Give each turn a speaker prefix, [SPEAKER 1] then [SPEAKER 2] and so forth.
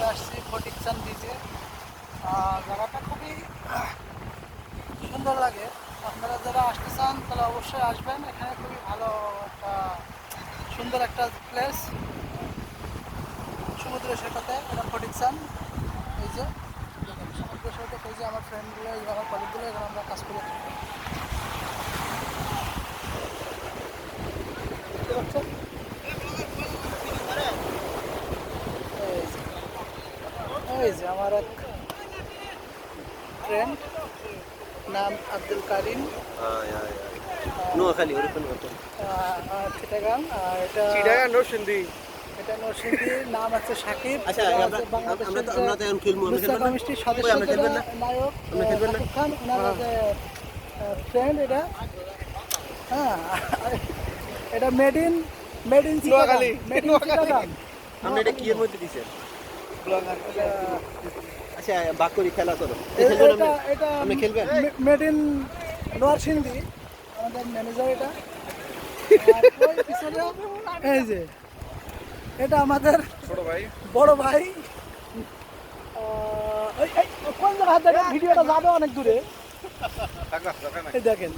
[SPEAKER 1] ঘুরতে আসছি ফটিকচান বিচে জায়গাটা খুবই সুন্দর লাগে। আপনারা যারা আসতে চান তাহলে অবশ্যই আসবেন। এখানে খুবই ভালো একটা, সুন্দর একটা প্লেস সমুদ্র সেটাতে এটা ফটিকচান এই যে সমুদ্র সেটাতে এই যে আমার ফ্রেন্ডগুলো এই আমার এখানে আমরা কাজ করে থাকি। এই যে আমার এক ফ্রেন্ড নাম আব্দুল কারিম
[SPEAKER 2] নোয়াখালী
[SPEAKER 1] চিটাগাং আর এটা
[SPEAKER 3] চিটাগাং নরসিংদী
[SPEAKER 1] এটা নরসিংদীর নাম আছে সাকিব
[SPEAKER 2] আচ্ছা, আমরা-
[SPEAKER 1] আছে বাংলাদেশের
[SPEAKER 2] আমরা তো- আমরা তো এখন খেলব, আমরা খেলব না?
[SPEAKER 1] সদস্য
[SPEAKER 2] আমরা খেলবেন না? আমরা খেলবেন না?
[SPEAKER 1] খান ওনার ফ্রেন্ড এটা হ্যাঁ এটা made in made in
[SPEAKER 3] Noakhali. Noakhali.
[SPEAKER 2] আমরা এটা কি এর মধ্যে
[SPEAKER 1] এটা
[SPEAKER 2] আচ্ছা বাক খেলা করো।
[SPEAKER 1] এটা
[SPEAKER 2] আপনি? খেলবেন?
[SPEAKER 1] মেড ইন নরসিংদী আমাদের ম্যানেজার এটা। আর ওই পিছনে এই যে এটা আমাদের
[SPEAKER 3] ছোট ভাই।
[SPEAKER 1] বড় ভাই। আহ, এই- এই, কোন জায়গা দেখেন? ভিডিওটা যাবে অনেক দূরে।
[SPEAKER 3] টাকা টাকা না
[SPEAKER 1] এই দেখেন।